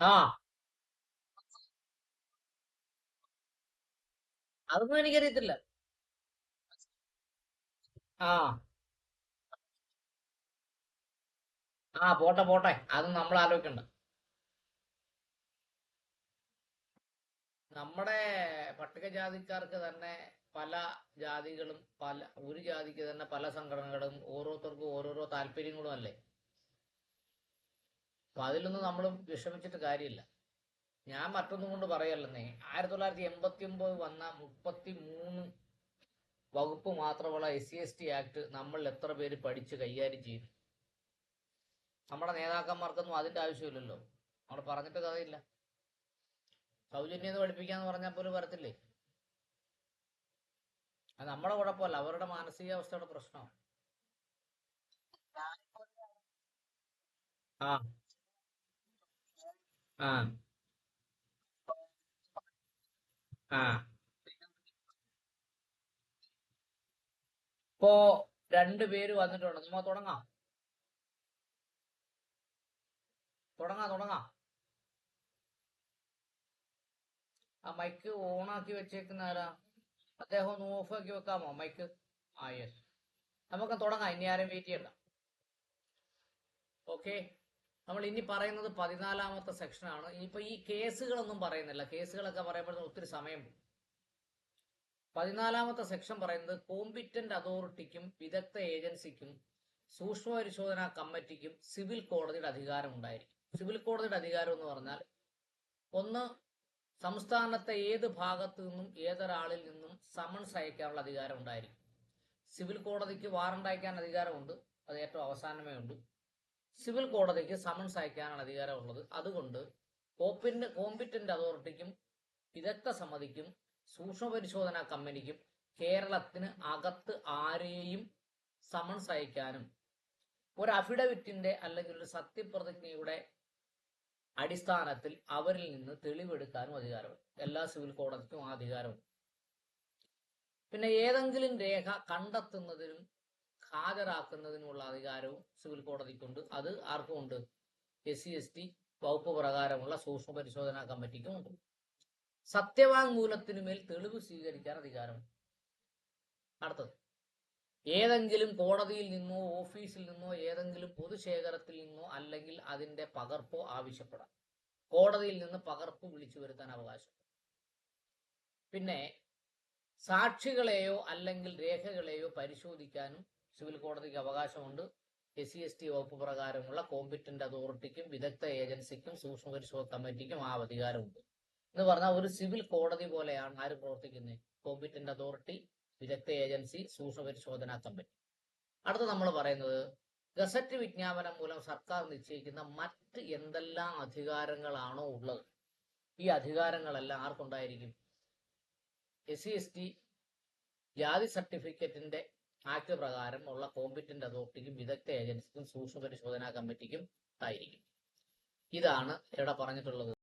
ആ. അതൊന്നും എനിക്കറിയത്തില്ല. ആ. ആ പോട്ടെ പോട്ടെ. അത് നമ്മൾ ആലോചിക്കണ്ട. നമ്മുടെ പട്ടികജാതിക്കാർക്ക് തന്നെ പല ജാതികളും പല ഒരു ജാതിക്ക് തന്നെ പല സംഘടനകളും ഓരോരുത്തർക്കും ഓരോരോ താല്പര്യങ്ങളും അല്ലേ അപ്പൊ അതിലൊന്നും നമ്മൾ വിഷമിച്ചിട്ട് കാര്യമില്ല. ഞാൻ മറ്റൊന്നും കൊണ്ട് പറയല്ലെന്നേ. ആയിരത്തി തൊള്ളായിരത്തി എൺപത്തി ഒമ്പത് വന്ന മുപ്പത്തി മൂന്ന് വകുപ്പ് മാത്രമുള്ള S C S T act നമ്മൾ എത്ര പേര് പഠിച്ച് കൈകാര്യം ചെയ്തു? നമ്മുടെ നേതാക്കന്മാർക്കൊന്നും അതിന്റെ ആവശ്യമില്ലല്ലോ. നമ്മൾ പറഞ്ഞിട്ട് കഥയില്ല സൗജന്യത പഠിപ്പിക്കാന്ന് പറഞ്ഞാൽ പോലും വരത്തില്ലേ? അത് നമ്മുടെ കുഴപ്പമല്ല. അവരുടെ മാനസികാവസ്ഥയുടെ പ്രശ്നമാണ്. ആ. ആ. ആ. ഇപ്പോ രണ്ടു പേര് വന്നിട്ടുണ്ട്. നമ്മ തുടങ്ങാം. തുടങ്ങാം തുടങ്ങാം. ആ മൈക്ക് ഓണാക്കി വെച്ചേക്കുന്ന ആരാ? അദ്ദേഹം ഒന്ന് ആക്കി വെക്കാമോ മൈക്ക്? ആ യെസ്. നമുക്ക് തുടങ്ങാം. ഇനി ആരും വെയിറ്റ് ചെയ്യണ്ട. ഓക്കെ? നമ്മൾ ഇനി പറയുന്നത് പതിനാലാമത്തെ സെക്ഷനാണ് ഇനിയിപ്പോ ഈ കേസുകളൊന്നും പറയുന്നില്ല. കേസുകളൊക്കെ പറയുമ്പോൾ ഒത്തിരി സമയം പോകും. പതിനാലാമത്തെ സെക്ഷൻ പറയുന്നത് കോമ്പിറ്റന്റ് അതോറിറ്റിക്കും വിദഗ്ധ ഏജൻസിക്കും സൂക്ഷ്മ പരിശോധനാ കമ്മിറ്റിക്കും സിവിൽ കോടതിയുടെ അധികാരം ഉണ്ടായിരിക്കും. സിവിൽ കോടതിയുടെ അധികാരം എന്ന് പറഞ്ഞാൽ ഒന്ന് സംസ്ഥാനത്തെ ഏത് ഭാഗത്തു നിന്നും ഏതൊരാളിൽ നിന്നും സമൻസ് അയക്കാനുള്ള അധികാരം ഉണ്ടായിരിക്കും. സിവിൽ കോടതിക്ക് വാറണ്ട് അയക്കാൻ അധികാരമുണ്ട്. അത് ഏറ്റവും അവസാനമേ ഉണ്ട് സിവിൽ കോടതിക്ക് സമൻസ് അയക്കാനാണ് അധികാരമുള്ളത്. അതുകൊണ്ട് കോപ്പിന്റെ കോമ്പിറ്റന്റ് അതോറിറ്റിക്കും വിദഗ്ധ സമിതിക്കും സൂക്ഷ്മ പരിശോധനാ കമ്പനിക്കും കേരളത്തിന് അകത്ത് ആരെയും സമൻസ് അയക്കാനും ഒരു അഫിഡവിറ്റിന്റെ അല്ലെങ്കിൽ ഒരു സത്യപ്രതിജ്ഞയുടെ അടിസ്ഥാനത്തിൽ അവരിൽ നിന്ന് തെളിവെടുക്കാനും അധികാരമുണ്ട്. എല്ലാ സിവിൽ കോടതിക്കും ആ അധികാരമുണ്ട്. പിന്നെ ഏതെങ്കിലും രേഖ കണ്ടെത്തുന്നതിനും ഹാജരാക്കുന്നതിനുമുള്ള അധികാരവും സിവിൽ കോടതിക്കുണ്ട്. അത് ആർക്കും ഉണ്ട് എസ് സി എസ് ടി വകുപ്പ് പ്രകാരമുള്ള സൂക്ഷ്മ പരിശോധനാ കമ്മിറ്റിക്കും ഉണ്ട് സത്യവാങ്മൂലത്തിനുമേൽ തെളിവ് സ്വീകരിക്കാൻ അധികാരമുണ്ട് അടുത്തത്. ഏതെങ്കിലും കോടതിയിൽ നിന്നോ ഓഫീസിൽ നിന്നോ ഏതെങ്കിലും പൊതുശേഖരത്തിൽ നിന്നോ അല്ലെങ്കിൽ അതിന്റെ പകർപ്പോ ആവശ്യപ്പെടാം. കോടതിയിൽ നിന്ന് പകർപ്പ് വിളിച്ചു വരുത്താൻ അവകാശം. പിന്നെ സാക്ഷികളെയോ അല്ലെങ്കിൽ രേഖകളെയോ പരിശോധിക്കാനും സിവിൽ കോടതിക്ക് അവകാശമുണ്ട്. എസ് സി എസ് ടി വകുപ്പ് പ്രകാരമുള്ള കോമ്പിറ്റന്റ് അതോറിറ്റിക്കും വിദഗ്ധ ഏജൻസിക്കും സൂക്ഷ്മ പരിശോധന കമ്മിറ്റിക്കും ആ അധികാരമുണ്ട്. എന്ന് പറഞ്ഞാൽ ഒരു സിവിൽ കോടതി പോലെയാണ് ആര് പ്രവർത്തിക്കുന്നത് കോമ്പിറ്റന്റ് അതോറിറ്റി വിദഗ്ധ ഏജൻസി സൂക്ഷ്മ പരിശോധനാ കമ്മിറ്റി. അടുത്ത നമ്മൾ പറയുന്നത് ഗസറ്റ് വിജ്ഞാപനം മൂലം സർക്കാർ നിശ്ചയിക്കുന്ന മറ്റ് എന്തെല്ലാം അധികാരങ്ങളാണോ ഉള്ളത്? ഈ അധികാരങ്ങളെല്ലാം ആർക്കുണ്ടായിരിക്കും? എസ് സി എസ് ടി ജാതി സർട്ടിഫിക്കറ്റിന്റെ ആക്ട് പ്രകാരം ഉള്ള കോമ്പിറ്റന്റ് അതോറിറ്റിക്കും വിദഗ്ധ ഏജൻസിക്കും സൂക്ഷ്മ പരിശോധനാ കമ്മിറ്റിക്കും ആയിരിക്കും. ഇതാണ് ഇവിടെ പറഞ്ഞിട്ടുള്ളത്.